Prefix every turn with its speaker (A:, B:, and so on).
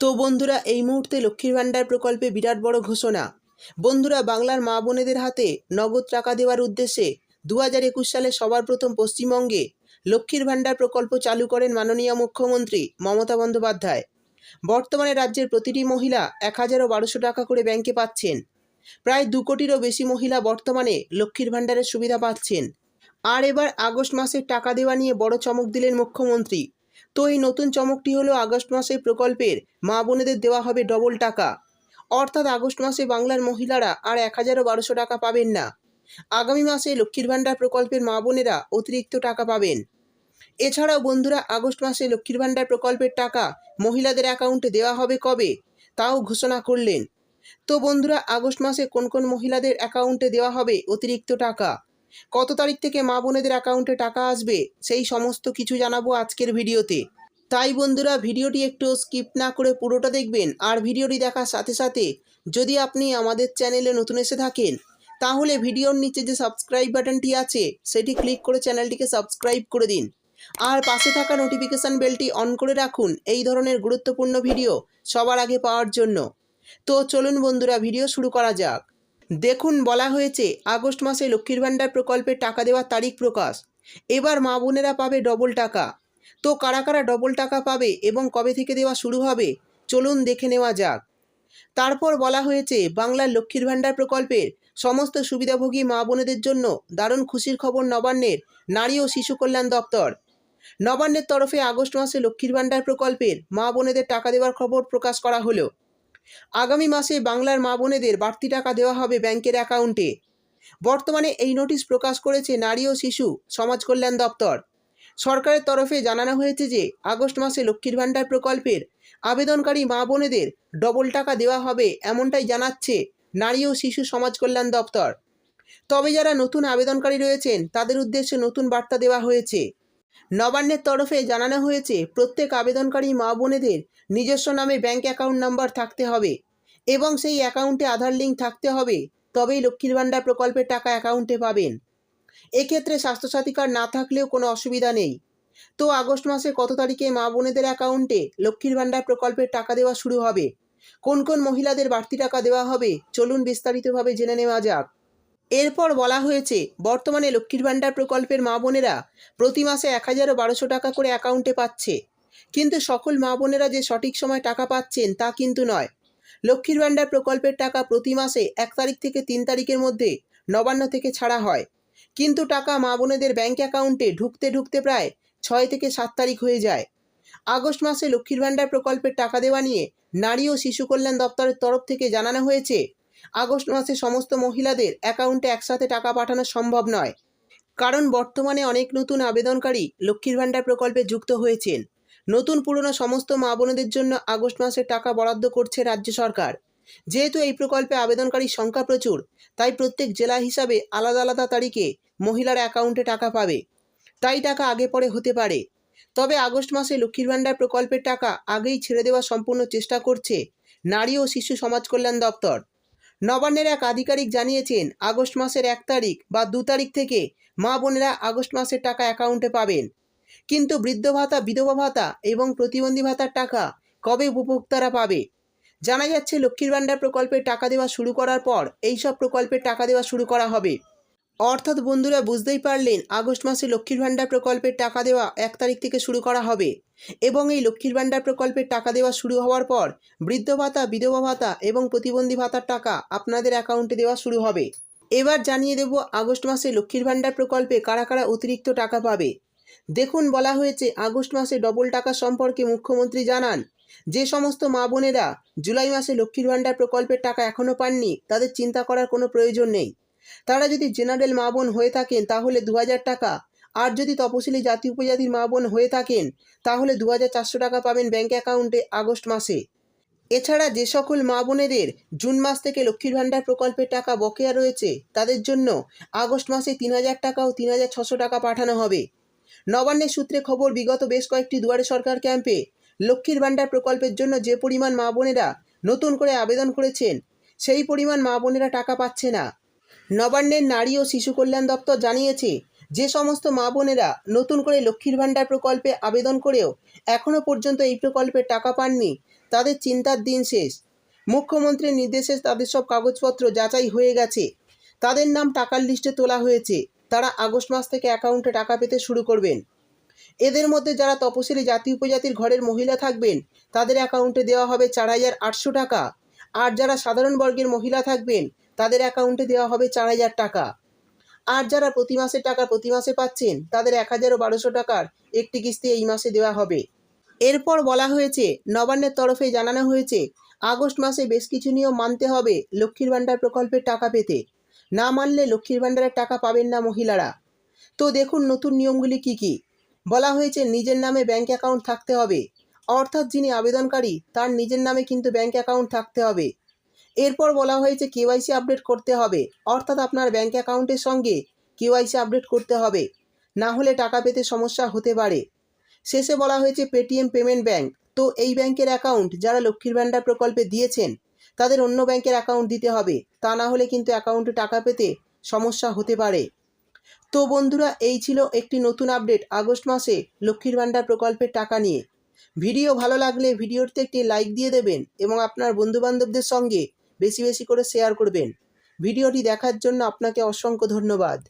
A: তো বন্ধুরা, এই মুহূর্তে লক্ষ্মীর ভাণ্ডার প্রকল্পে বিরাট বড় ঘোষণা। বন্ধুরা, বাংলার মা বোনেদের হাতে নগদ টাকা দেওয়ার উদ্দেশ্যে দু হাজার একুশ সালে সবার প্রথম পশ্চিমবঙ্গে লক্ষ্মীর ভাণ্ডার প্রকল্প চালু করেন মাননীয় মুখ্যমন্ত্রী মমতা বন্দ্যোপাধ্যায়। বর্তমানে রাজ্যের প্রতিটি মহিলা এক হাজারও বারোশো টাকা করে ব্যাংকে পাচ্ছেন। প্রায় দু কোটিরও বেশি মহিলা বর্তমানে লক্ষ্মীর ভাণ্ডারের সুবিধা পাচ্ছেন। আর এবার আগস্ট মাসের টাকা দেওয়া নিয়ে বড় চমক দিলেন মুখ্যমন্ত্রী। তো এই নতুন চমকটি হলো আগস্ট মাসে প্রকল্পের, মা বোনেদের দেওয়া হবে ডবল টাকা। অর্থাৎ আগস্ট মাসে বাংলার মহিলারা আর এক হাজারও বারোশো টাকা পাবেন না। আগামী মাসে লক্ষ্মীর ভাণ্ডার প্রকল্পের মা বোনেরা অতিরিক্ত টাকা পাবেন। এছাড়াও বন্ধুরা, আগস্ট মাসে লক্ষ্মীর ভাণ্ডার প্রকল্পের টাকা মহিলাদের অ্যাকাউন্টে দেওয়া হবে কবে? তাও ঘোষণা করলেন। তো বন্ধুরা, আগস্ট মাসে কোন কোন মহিলাদের অ্যাকাউন্টে দেওয়া হবে অতিরিক্ত টাকা? কত তারিখ থেকে মা বোনেদের অ্যাকাউন্টে টাকা আসবে, সেই সমস্ত কিছু জানাব আজকের ভিডিওতে। তাই বন্ধুরা, ভিডিওটি একটু স্কিপ না করে পুরোটা দেখবেন, আর ভিডিওটি দেখার সাথে সাথে যদি আপনি আমাদের চ্যানেলে নতুন এসে থাকেন, তাহলে ভিডিওর নিচে যে সাবস্ক্রাইব বাটনটি আছে, সেটি ক্লিক করে চ্যানেলটিকে সাবস্ক্রাইব করে দিন। আর পাশে থাকা নোটিফিকেশান বেলটি অন করে রাখুন, এই ধরনের গুরুত্বপূর্ণ ভিডিও সবার আগে পাওয়ার জন্য। তো চলুন বন্ধুরা, ভিডিও শুরু করা যাক। দেখুন বলা হয়েছে, আগস্ট মাসে লক্ষ্মীর ভাণ্ডার প্রকল্পের টাকা দেওয়ার তারিখ প্রকাশ। এবার মা বোনেরা পাবে ডবল টাকা। তো কারা কারা ডবল টাকা পাবে এবং কবে থেকে দেওয়া শুরু হবে, চলুন দেখে নেওয়া যাক। তারপর বলা হয়েছে, বাংলার লক্ষ্মীর ভাণ্ডার প্রকল্পের সমস্ত সুবিধাভোগী মা বোনেদের জন্য দারুণ খুশির খবর নবান্নের নারী ও শিশু কল্যাণ দপ্তর। নবান্নের তরফে আগস্ট মাসে লক্ষ্মীর ভাণ্ডার প্রকল্পের মা বোনেদের টাকা দেওয়ার খবর প্রকাশ করা হলো। আগামী মাসে বাংলার মা বোনেদের বাড়তি টাকা দেওয়া হবে ব্যাংকের অ্যাকাউন্টে। বর্তমানে এই নোটিশ প্রকাশ করেছে নারী ও শিশু সমাজ কল্যাণ দপ্তর। সরকারের তরফে জানানো হয়েছে যে, আগস্ট মাসে লক্ষ্মীর ভাণ্ডার প্রকল্পের আবেদনকারী মা বোনেদের ডবল টাকা দেওয়া হবে এমনটাই জানাচ্ছে নারী ও শিশু সমাজ কল্যাণ দপ্তর। তবে যারা নতুন আবেদনকারী রয়েছেন, তাদের উদ্দেশ্যে নতুন বার্তা দেওয়া হয়েছে। নবান্নের তরফে জানানো হয়েছে, প্রত্যেক আবেদনকারী মা বোনেদের নিজস্ব নামে ব্যাংক অ্যাকাউন্ট নাম্বার থাকতে হবে এবং সেই অ্যাকাউন্টে আধার লিঙ্ক থাকতে হবে, তবেই লক্ষ্মীর ভাণ্ডার প্রকল্পের টাকা অ্যাকাউন্টে পাবেন। এক্ষেত্রে স্বাস্থ্যসাথী কার্ড না থাকলেও কোনো অসুবিধা নেই। তো আগস্ট মাসে কত তারিখে মা বোনেদের অ্যাকাউন্টে লক্ষ্মীর ভাণ্ডার প্রকল্পের টাকা দেওয়া শুরু হবে? কোন কোন মহিলাদের বাড়তি টাকা দেওয়া হবে? চলুন বিস্তারিতভাবে জেনে নেওয়া যাক। এরপর বলা হয়েছে, বর্তমানে লক্ষ্মীর ভাণ্ডার প্রকল্পের মা বোনেরা প্রতি মাসে এক হাজারও বারোশো টাকা করে অ্যাকাউন্টে পাচ্ছে। কিন্তু সকল মা বোনেরা যে সঠিক সময় টাকা পাচ্ছেন তা কিন্তু নয়। লক্ষ্মীর ভাণ্ডার প্রকল্পের টাকা প্রতি মাসে এক তারিখ থেকে তিন তারিখের মধ্যে নবান্ন থেকে ছাড়া হয়। কিন্তু টাকা মা বোনেদের ব্যাঙ্ক অ্যাকাউন্টে ঢুকতে ঢুকতে প্রায় ছয় থেকে সাত তারিখ হয়ে যায়। আগস্ট মাসে লক্ষ্মীর ভাণ্ডার প্রকল্পের টাকা দেওয়া নিয়ে নারী ও শিশু কল্যাণ দপ্তরের তরফ থেকে জানানো হয়েছে আগস্ট মাসে সমস্ত মহিলাদের অ্যাকাউন্টে একসাথে টাকা পাঠানো সম্ভব নয়। কারণ বর্তমানে অনেক নতুন আবেদনকারী লক্ষ্মীর ভাণ্ডার প্রকল্পে যুক্ত হয়েছেন। নতুন পুরনো সমস্ত মা বোনদের জন্য আগস্ট মাসে টাকা বরাদ্দ করছে রাজ্য সরকার। যেহেতু এই প্রকল্পে আবেদনকারীর সংখ্যা প্রচুর, তাই প্রত্যেক জেলা হিসাবে আলাদা আলাদা তারিখে মহিলার অ্যাকাউন্টে টাকা পাবে। তাই টাকা আগে পরে হতে পারে। তবে আগস্ট মাসে লক্ষ্মীর ভাণ্ডার প্রকল্পের টাকা আগেই ছেড়ে দেওয়ার সম্পূর্ণ চেষ্টা করছে নারী ও শিশু সমাজ কল্যাণ দপ্তর। নবান্নের এক আধিকারিক জানিয়েছেন, আগস্ট মাসের এক তারিখ বা দু তারিখ থেকে মা বোনেরা আগস্ট মাসের টাকা অ্যাকাউন্টে পাবেন। কিন্তু বৃদ্ধ ভাতা, বিধবা ভাতা এবং প্রতিবন্ধী ভাতার টাকা কবে উপভোক্তারা পাবে? জানা যাচ্ছে, লক্ষ্মীর ভাণ্ডার প্রকল্পে টাকা দেওয়া শুরু করার পর এই সব প্রকল্পের টাকা দেওয়া শুরু করা হবে। অর্থাৎ বন্ধুরা বুঝতেই পারলেন, আগস্ট মাসে লক্ষ্মীর ভাণ্ডার প্রকল্পের টাকা দেওয়া এক তারিখ থেকে শুরু করা হবে। এবং এই লক্ষ্মীর ভাণ্ডার প্রকল্পের টাকা দেওয়া শুরু হওয়ার পর বৃদ্ধ ভাতা, বিধবা ভাতা এবং প্রতিবন্ধী ভাতার টাকা আপনাদের অ্যাকাউন্টে দেওয়া শুরু হবে। এবার জানিয়ে দেব আগস্ট মাসে লক্ষ্মীর ভাণ্ডার প্রকল্পে কারা কারা অতিরিক্ত টাকা পাবে। দেখুন, বলা হয়েছে আগস্ট মাসে ডবল টাকা সম্পর্কে মুখ্যমন্ত্রী জানান, যে সমস্ত মা বোনেরা জুলাই মাসে লক্ষ্মীর ভাণ্ডার প্রকল্পের টাকা এখনও পাননি, তাদের চিন্তা করার কোনো প্রয়োজন নেই। তারা যদি জেনারেল মা বোন হয়ে থাকেন, তাহলে দু হাজার টাকা। আর যদি তপশিলি জাতি উপজাতির মা বোন হয়ে থাকেন, তাহলে দু হাজার চারশো টাকা পাবেন ব্যাঙ্ক অ্যাকাউন্টে আগস্ট মাসে। এছাড়া যে সকল মা বোনেদের জুন মাস থেকে লক্ষ্মীর ভাণ্ডার প্রকল্পের টাকা বকেয়া রয়েছে, তাদের জন্য আগস্ট মাসে তিন হাজার টাকা ও তিন হাজার ছশো টাকা পাঠানো হবে। নবান্নের সূত্রে খবর, বিগত বেশ কয়েকটি দুয়ারে সরকার ক্যাম্পে লক্ষ্মীর ভাণ্ডার প্রকল্পের জন্য যে পরিমাণ মা বোনেরা নতুন করে আবেদন করেছেন, সেই পরিমাণ মা বোনেরা টাকা পাচ্ছে না। নবান্নের নারী ও শিশু কল্যাণ দপ্তর জানিয়েছে, যে সমস্ত মা বোনেরা নতুন করে লক্ষ্মীর ভাণ্ডার প্রকল্পে আবেদন করেও এখনও পর্যন্ত এই প্রকল্পের টাকা পাননি, তাদের চিন্তার দিন শেষ। মুখ্যমন্ত্রীর নির্দেশে তাদের সব কাগজপত্র যাচাই হয়ে গেছে। তাদের নাম টাকার লিস্টে তোলা হয়েছে। তারা আগস্ট মাস থেকে অ্যাকাউন্টে টাকা পেতে শুরু করবেন। এদের মধ্যে যারা তপশিলি জাতি উপজাতির ঘরের মহিলা থাকবেন, তাদের অ্যাকাউন্টে দেওয়া হবে চার হাজার আটশো টাকা। আর যারা সাধারণ বর্গের মহিলা থাকবেন তাদের অ্যাকাউন্টে দেওয়া হবে চার হাজার টাকা। আর যারা প্রতি মাসে টাকা প্রতি মাসে পাচ্ছেন, তাদের এক হাজার বারোশো টাকার একটি কিস্তি এই মাসে দেওয়া হবে। এরপর বলা হয়েছে, নবান্নের তরফে জানানো হয়েছে, আগস্ট মাসে বেশ কিছু নিয়ম মানতে হবে লক্ষ্মীর ভাণ্ডার প্রকল্পের টাকা পেতে। না মানলে লক্ষ্মীর ভাণ্ডারের টাকা পাবেন না মহিলারা। তো দেখুন নতুন নিয়মগুলি কি কি। বলা হয়েছে, নিজের নামে ব্যাংক অ্যাকাউন্ট থাকতে হবে। অর্থাৎ যিনি আবেদনকারী, তার নিজের নামে কিন্তু ব্যাংক অ্যাকাউন্ট থাকতে হবে। এরপর বলা হয়েছে কেওয়াইসি আপডেট করতে হবে। অর্থাৎ আপনার ব্যাঙ্ক অ্যাকাউন্টের সঙ্গে কেওয়াইসি আপডেট করতে হবে। না হলে টাকা পেতে সমস্যা হতে পারে। শেষে বলা হয়েছে পেটিএম পেমেন্ট ব্যাংক। তো এই ব্যাংকের অ্যাকাউন্ট যারা লক্ষ্মীর ভাণ্ডার প্রকল্পে দিয়েছেন, তাদের অন্য ব্যাংকের অ্যাকাউন্ট দিতে হবে। তা না হলে কিন্তু অ্যাকাউন্টে টাকা পেতে সমস্যা হতে পারে। তো বন্ধুরা, এই ছিল একটি নতুন আপডেট আগস্ট মাসে লক্ষ্মীর ভাণ্ডার প্রকল্পের টাকা নিয়ে। ভিডিও ভালো লাগলে ভিডিওতে একটি লাইক দিয়ে দেবেন এবং আপনার বন্ধুবান্ধবদের সঙ্গে বেশি বেশি করে শেয়ার করবেন। ভিডিওটি দেখার জন্য আপনাকে অসংখ্য ধন্যবাদ।